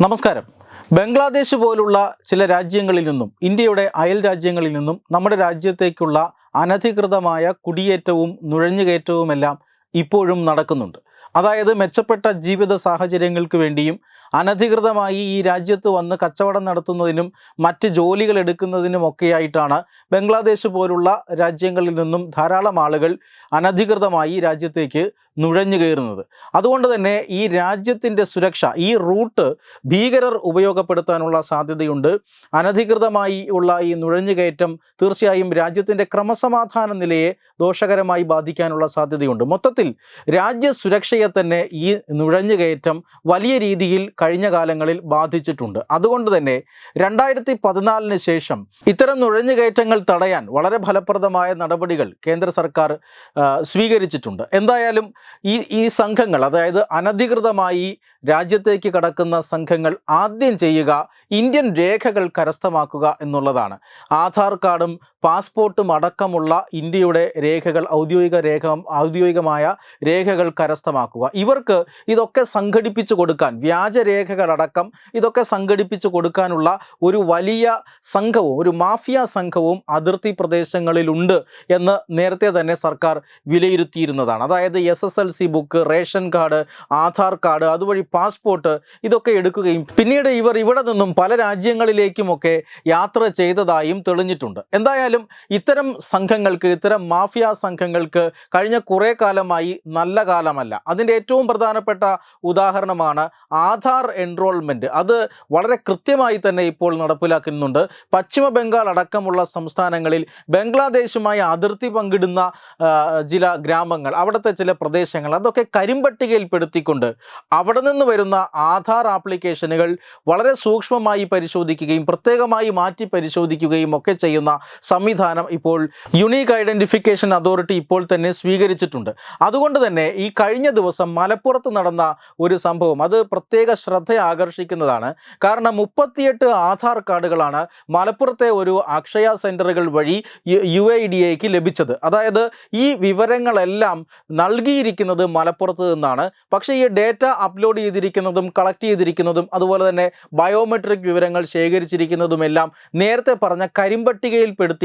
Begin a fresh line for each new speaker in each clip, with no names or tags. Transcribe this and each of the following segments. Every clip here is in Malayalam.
നമസ്കാരം. ബംഗ്ലാദേശ് പോലുള്ള ചില രാജ്യങ്ങളിൽ നിന്നും ഇന്ത്യയുടെ അയൽ രാജ്യങ്ങളിൽ നിന്നും നമ്മുടെ രാജ്യത്തേക്കുള്ള അനധികൃതമായ കുടിയേറ്റവും നുഴഞ്ഞുകയറ്റവുമെല്ലാം ഇപ്പോഴും നടക്കുന്നുണ്ട്. അതായത് മെച്ചപ്പെട്ട ജീവിത സാഹചര്യങ്ങൾക്ക് വേണ്ടിയും അനധികൃതമായി ഈ രാജ്യത്ത് വന്ന് കച്ചവടം നടത്തുന്നതിനും മറ്റ് ജോലികൾ എടുക്കുന്നതിനുമൊക്കെയായിട്ടാണ് ബംഗ്ലാദേശ് പോലുള്ള രാജ്യങ്ങളിൽ നിന്നും ധാരാളം ആളുകൾ അനധികൃതമായി രാജ്യത്തേക്ക് നുഴഞ്ഞു കയറുന്നത്. അതുകൊണ്ട് തന്നെ ഈ രാജ്യത്തിന്റെ സുരക്ഷ ഈ റൂട്ട് ഭീകരർ ഉപയോഗപ്പെടുത്താനുള്ള സാധ്യതയുണ്ട്. അനധികൃതമായി ഉള്ള ഈ നുഴഞ്ഞുകയറ്റം തീർച്ചയായും രാജ്യത്തിന്റെ ക്രമസമാധാന നിലയെ ദോഷകരമായി ബാധിക്കാനുള്ള സാധ്യതയുണ്ട്. മൊത്തത്തിൽ രാജ്യസുരക്ഷയെ തന്നെ ഈ നുഴഞ്ഞുകയറ്റം വലിയ രീതിയിൽ കഴിഞ്ഞ കാലങ്ങളിൽ ബാധിച്ചിട്ടുണ്ട്. അതുകൊണ്ട് തന്നെ രണ്ടായിരത്തി പതിനാലിന് ശേഷം ഇത്തരം നുഴഞ്ഞുകയറ്റങ്ങൾ തടയാൻ വളരെ ഫലപ്രദമായ നടപടികൾ കേന്ദ്ര സർക്കാർ സ്വീകരിച്ചിട്ടുണ്ട്. എന്തായാലും ഈ ഈ സംഘങ്ങൾ അതായത് അനധികൃതമായി രാജ്യത്തേക്ക് കടക്കുന്ന സംഘങ്ങൾ ആദ്യം ചെയ്യുക ഇന്ത്യൻ രേഖകൾ കരസ്ഥമാക്കുക എന്നുള്ളതാണ്. ആധാർ കാർഡും പാസ്പോർട്ടും അടക്കമുള്ള ഇന്ത്യയുടെ രേഖകൾ ഔദ്യോഗിക രേഖ ഔദ്യോഗികമായ രേഖകൾ കരസ്ഥമാക്കുക. ഇവർക്ക് ഇതൊക്കെ സംഘടിപ്പിച്ചു കൊടുക്കാൻ വ്യാജരേഖകളടക്കം ഇതൊക്കെ സംഘടിപ്പിച്ചു കൊടുക്കാനുള്ള ഒരു വലിയ സംഘവും ഒരു മാഫിയ സംഘവും അതിർത്തി പ്രദേശങ്ങളിലുണ്ട് എന്ന് നേരത്തെ തന്നെ സർക്കാർ വിലയിരുത്തിയിരുന്നതാണ്. അതായത് S S L C book ration card Aadhaar card അതുവഴി പാസ്പോർട്ട് ഇതൊക്കെ എടുക്കുകയും പിന്നീട് ഇവർ ഇവിടെ നിന്നും പല രാജ്യങ്ങളിലേക്കുമൊക്കെ യാത്ര ചെയ്തതായും തെളിഞ്ഞിട്ടുണ്ട്. എന്തായാലും ഇത്തരം സംഘങ്ങൾക്ക് ഇത്തരം മാഫിയ സംഘങ്ങൾക്ക് കഴിഞ്ഞ കുറേ കാലമായി നല്ല കാലമല്ല. അതിന്റെ ഏറ്റവും പ്രധാനപ്പെട്ട ഉദാഹരണമാണ് ആധാർ എൻറോൾമെന്റ്. അത് വളരെ കൃത്യമായി തന്നെ ഇപ്പോൾ നടപ്പിലാക്കുന്നുണ്ട്. പശ്ചിമ ബംഗാൾ അടക്കമുള്ള സംസ്ഥാനങ്ങളിൽ ബംഗ്ലാദേശുമായി അതിർത്തി പങ്കിടുന്ന ചില ഗ്രാമങ്ങൾ അവിടുത്തെ ചില പ്രദേശങ്ങൾ അതൊക്കെ കരിമ്പട്ടികയിൽപ്പെടുത്തിക്കൊണ്ട് അവിടെ നിന്ന് വരുന്ന ആധാർ ആപ്ലിക്കേഷനുകൾ വളരെ സൂക്ഷ്മമായി പരിശോധിക്കുകയും പ്രത്യേകമായി മാറ്റി പരിശോധിക്കുകയും ഒക്കെ ചെയ്യുന്ന സംവിധാനം ഇപ്പോൾ യുണീക്ക് ഐഡന്റിഫിക്കേഷൻ അതോറിറ്റി ഇപ്പോൾ തന്നെ സ്വീകരിച്ചിട്ടുണ്ട്. അതുകൊണ്ട് തന്നെ ഈ കഴിഞ്ഞ ദിവസം മലപ്പുറത്ത് നടന്ന ഒരു സംഭവം അത് പ്രത്യേക ശ്രദ്ധ ആകർഷിക്കുന്നതാണ്. കാരണം മുപ്പത്തിയെട്ട് ആധാർ കാർഡുകളാണ് മലപ്പുറത്തെ ഒരു അക്ഷയ സെന്ററുകൾ വഴി യു ഡി എക്ക് ലഭിച്ചത്. അതായത് ഈ വിവരങ്ങളെല്ലാം നൽകിയിരിക്കുന്നത് മലപ്പുറത്ത് നിന്നാണ്. പക്ഷേ ഈ ഡേറ്റ അപ്ലോഡ് ചെയ്തിരിക്കുന്നതും കളക്ട് ചെയ്തിരിക്കുന്നതും അതുപോലെ തന്നെ ബയോമെട്രിക് വിവരങ്ങൾ ശേഖരിച്ചിരിക്കുന്നതുമെല്ലാം നേരത്തെ പറഞ്ഞ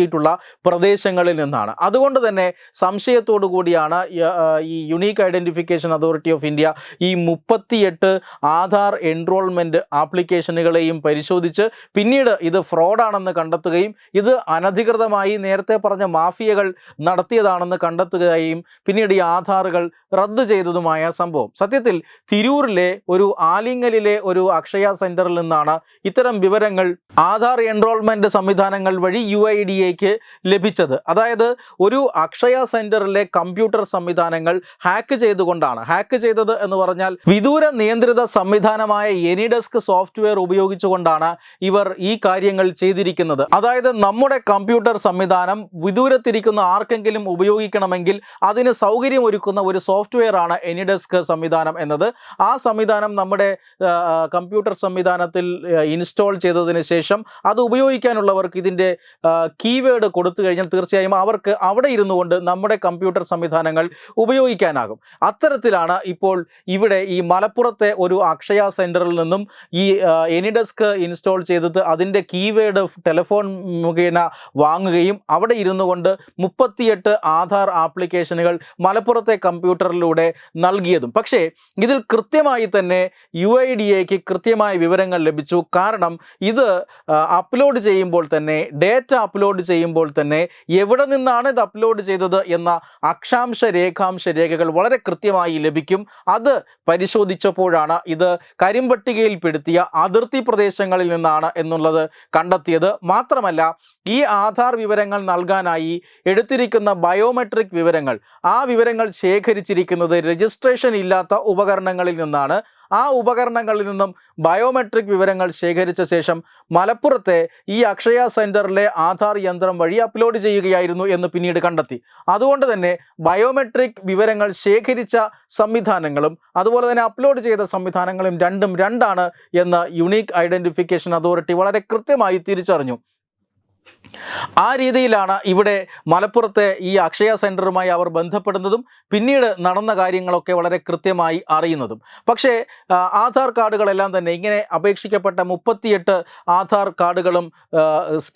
കരിമ്പട്ടികയിൽപ്പെടുത്തിയിട്ടുള്ള പ്രദേശങ്ങളിൽ നിന്നാണ്. അതുകൊണ്ട് തന്നെ സംശയത്തോടു കൂടിയാണ് ഈ, unique identification authority of India ഈ മുപ്പത്തിയെട്ട് ആധാർ എൻറോൾമെന്റ് ആപ്ലിക്കേഷനുകളെയും പരിശോധിച്ച് പിന്നീട് ഇത് ഫ്രോഡാണെന്ന് കണ്ടെത്തുകയും ഇത് അനധികൃതമായി നേരത്തെ പറഞ്ഞ മാഫിയകൾ നടത്തിയതാണെന്ന് കണ്ടെത്തുകയും പിന്നീട് ഈ ആധാറുകൾ റദ്ദ് ചെയ്തതുമായ സംഭവം. സത്യത്തിൽ തിരൂരിലെ ഒരു ആലിംഗലിലെ ഒരു അക്ഷയ സെന്ററിൽ നിന്നാണ് ഇത്തരം വിവരങ്ങൾ ആധാർ എൻറോൾമെന്റ് സംവിധാനങ്ങൾ വഴി യു ഐ ഡി എക്ക് ലഭിച്ചത്. അതായത് ഒരു അക്ഷയ സെന്ററിലെ കമ്പ്യൂട്ടർ സംവിധാനങ്ങൾ ഹാക്ക് ചെയ്തുകൊണ്ടാണ്. ഹാക്ക് ചെയ്തത് എന്ന് പറഞ്ഞാൽ വിദൂര നിയന്ത്രിത സംവിധാനമായ എനിഡെസ്ക് സോഫ്റ്റ്വെയർ ഉപയോഗിച്ചുകൊണ്ടാണ് ഇവർ ഈ കാര്യങ്ങൾ ചെയ്തിരിക്കുന്നത്. അതായത് നമ്മുടെ കമ്പ്യൂട്ടർ സംവിധാനം വിദൂരത്തിരിക്കുന്ന ആർക്കെങ്കിലും ഉപയോഗിക്കണമെങ്കിൽ അതിന് സൗകര്യം ഒരുക്കുന്ന ഒരു സോഫ്റ്റ്വെയർ ആണ് എനിഡെസ്ക് സംവിധാനം എന്നത്. ആ സംവിധാനം നമ്മുടെ കമ്പ്യൂട്ടർ സംവിധാനത്തിൽ ഇൻസ്റ്റാൾ ചെയ്തതിന് ശേഷം അത് ഉപയോഗിക്കാനുള്ളവർക്ക് ഇതിന്റെ കീവേഡ് കൊടുത്തു കഴിഞ്ഞാൽ തീർച്ചയായും അവർക്ക് അവിടെ ഇരുന്നു കൊണ്ട് നമ്മുടെ കമ്പ്യൂട്ടർ സംവിധാനങ്ങൾ ഉപയോഗിക്കാനാകും. അത്തരത്തിലാണ് ഇപ്പോൾ ഇവിടെ ഈ മലപ്പുറത്തെ ഒരു അക്ഷയ സെന്ററിൽ നിന്നും ഈ എനിഡെസ്ക് ഇൻസ്റ്റാൾ ചെയ്തത് അതിന്റെ കീവേഡ് ടെലിഫോൺ മുഖേന വാങ്ങുകയും അവിടെ ഇരുന്നു കൊണ്ട് മുപ്പത്തിയെട്ട് ആധാർ ആപ്ലിക്കേഷനുകൾ മലപ്പുറത്തെ കമ്പ്യൂട്ടറിലൂടെ നൽകിയതും. പക്ഷേ ഇതിൽ കൃത്യമായി തന്നെ യു ഐ ഡി എക്ക് കൃത്യമായ വിവരങ്ങൾ ലഭിച്ചു. കാരണം ഇത് അപ്ലോഡ് ചെയ്യുമ്പോൾ തന്നെ ഡേറ്റ അപ്ലോഡ് ചെയ്യുമ്പോൾ തന്നെ എവിടെ നിന്നാണ് ഇത് അപ്ലോഡ് ചെയ്തത് എന്ന അക്ഷാംശ രേഖാംശ രേഖകൾ വളരെ കൃത്യമായി ലഭിക്കും. അത് പരിശോധിച്ചപ്പോഴാണ് ഇത് കരിമ്പട്ടികയിൽപ്പെടുത്തിയ അതിർത്തി പ്രദേശങ്ങളിൽ നിന്നാണ് എന്നുള്ളത് കണ്ടെത്തിയത്. മാത്രമല്ല ഈ ആധാർ വിവരങ്ങൾ നൽകാനായി എടുത്തിരിക്കുന്ന ബയോമെട്രിക് വിവരങ്ങൾ ആ വിവരങ്ങൾ ശേഖരിച്ചിരിക്കുന്നത് രജിസ്ട്രേഷൻ ഇല്ലാത്ത ഉപകരണങ്ങളിൽ നിന്നാണ്. ആ ഉപകരണങ്ങളിൽ നിന്നും ബയോമെട്രിക് വിവരങ്ങൾ ശേഖരിച്ച ശേഷം മലപ്പുറത്തെ ഈ അക്ഷയ സെന്ററിലെ ആധാർ യന്ത്രം വഴി അപ്ലോഡ് ചെയ്യുകയായിരുന്നു എന്ന് പിന്നീട് കണ്ടെത്തി. അതുകൊണ്ട് തന്നെ ബയോമെട്രിക് വിവരങ്ങൾ ശേഖരിച്ച സംവിധാനങ്ങളും അതുപോലെ തന്നെ അപ്ലോഡ് ചെയ്ത സംവിധാനങ്ങളും രണ്ടും രണ്ടാണ് എന്ന് യുണീക്ക് ഐഡന്റിഫിക്കേഷൻ അതോറിറ്റി വളരെ കൃത്യമായി തിരിച്ചറിഞ്ഞു. ആ രീതിയിലാണ് ഇവിടെ മലപ്പുറത്തെ ഈ അക്ഷയ സെന്ററുമായി അവർ ബന്ധപ്പെടുന്നതും പിന്നീട് നടന്ന കാര്യങ്ങളൊക്കെ വളരെ കൃത്യമായി അറിയുന്നതും. പക്ഷേ ആധാർ കാർഡുകളെല്ലാം തന്നെ ഇങ്ങനെ അപേക്ഷിക്കപ്പെട്ട മുപ്പത്തിയെട്ട് ആധാർ കാർഡുകളും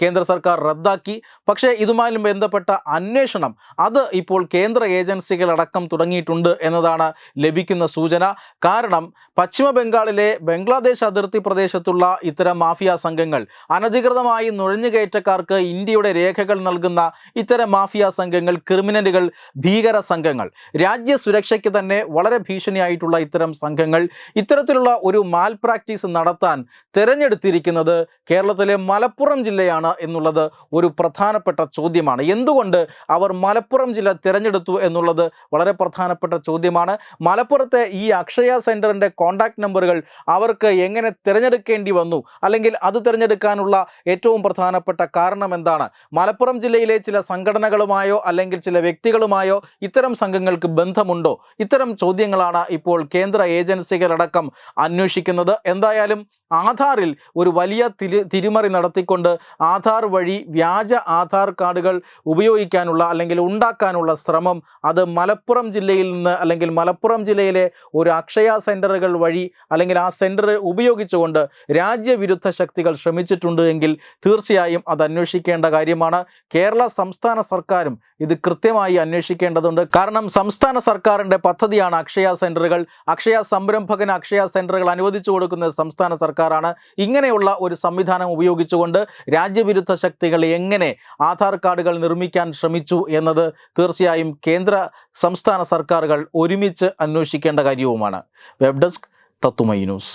കേന്ദ്ര സർക്കാർ റദ്ദാക്കി. പക്ഷേ ഇതുമായി ബന്ധപ്പെട്ട അന്വേഷണം അത് ഇപ്പോൾ കേന്ദ്ര ഏജൻസികളടക്കം തുടങ്ങിയിട്ടുണ്ട് എന്നതാണ് ലഭിക്കുന്ന സൂചന. കാരണം പശ്ചിമ ബംഗാളിലെ ബംഗ്ലാദേശ് അതിർത്തി പ്രദേശത്തുള്ള ഇത്തരം മാഫിയ സംഘങ്ങൾ അനധികൃതമായി നുഴഞ്ഞുകയറ്റക്കാർക്ക് ഇന്ത്യയുടെ രേഖകൾ നൽകുന്ന ഇത്തരം മാഫിയ സംഘങ്ങൾ ക്രിമിനലുകൾ ഭീകര സംഘങ്ങൾ രാജ്യ സുരക്ഷയ്ക്ക് തന്നെ വളരെ ഭീഷണിയായിട്ടുള്ള ഇത്തരം സംഘങ്ങൾ ഇത്തരത്തിലുള്ള ഒരു മാൽ പ്രാക്ടീസ് നടത്താൻ തിരഞ്ഞെടുത്തിരിക്കുന്നത് കേരളത്തിലെ മലപ്പുറം ജില്ലയാണ് എന്നുള്ളത് ഒരു പ്രധാനപ്പെട്ട ചോദ്യമാണ്. എന്തുകൊണ്ട് അവർ മലപ്പുറം ജില്ല തിരഞ്ഞെടുത്തു എന്നുള്ളത് വളരെ പ്രധാനപ്പെട്ട ചോദ്യമാണ്. മലപ്പുറത്തെ ഈ അക്ഷയ സെന്ററിന്റെ കോൺടാക്ട് നമ്പറുകൾ അവർക്ക് എങ്ങനെ തിരഞ്ഞെടുക്കേണ്ടി വന്നു? അല്ലെങ്കിൽ അത് തിരഞ്ഞെടുക്കാനുള്ള ഏറ്റവും പ്രധാനപ്പെട്ട കാരണം എന്താണ്? മലപ്പുറം ജില്ലയിലെ ചില സംഘടനകളുമായോ അല്ലെങ്കിൽ ചില വ്യക്തികളുമായോ ഇത്തരം സംഘങ്ങൾക്ക് ബന്ധമുണ്ടോ? ഇത്തരം ചോദ്യങ്ങളാണ് ഇപ്പോൾ കേന്ദ്ര ഏജൻസികളടക്കം അന്വേഷിക്കുന്നത്. എന്തായാലും ആധാറിൽ ഒരു വലിയ തിരി തിരിമറി നടത്തിക്കൊണ്ട് ആധാർ വഴി വ്യാജ ആധാർ കാർഡുകൾ ഉപയോഗിക്കാനുള്ള അല്ലെങ്കിൽ ഉണ്ടാക്കാനുള്ള ശ്രമം അത് മലപ്പുറം ജില്ലയിൽ നിന്ന് അല്ലെങ്കിൽ മലപ്പുറം ജില്ലയിലെ ഒരു അക്ഷയ സെന്ററുകൾ വഴി അല്ലെങ്കിൽ ആ സെന്റർ ഉപയോഗിച്ചുകൊണ്ട് രാജ്യവിരുദ്ധ ശക്തികൾ ശ്രമിച്ചിട്ടുണ്ട് എങ്കിൽ തീർച്ചയായും അത് അന്വേഷിക്കേണ്ട കാര്യമാണ് കേരള സംസ്ഥാന സർക്കാരും ഇത് കൃത്യമായി അന്വേഷിക്കേണ്ടതുണ്ട്. കാരണം സംസ്ഥാന സർക്കാരിന്റെ പദ്ധതിയാണ് അക്ഷയ സെന്ററുകൾ അക്ഷയ സംരംഭകന് അക്ഷയ സെന്ററുകൾ അനുവദിച്ചു കൊടുക്കുന്നത് സംസ്ഥാന സർക്കാരാണ്. ഇങ്ങനെയുള്ള ഒരു സംവിധാനം ഉപയോഗിച്ചുകൊണ്ട് രാജ്യവിരുദ്ധ ശക്തികൾ എങ്ങനെ ആധാർ കാർഡുകൾ നിർമ്മിക്കാൻ ശ്രമിച്ചു എന്നത് തീർച്ചയായും കേന്ദ്ര സംസ്ഥാന സർക്കാരുകൾ ഒരുമിച്ച് അന്വേഷിക്കേണ്ട കാര്യവുമാണ്. വെബ് ഡെസ്ക് തത്തുമൈ ന്യൂസ്.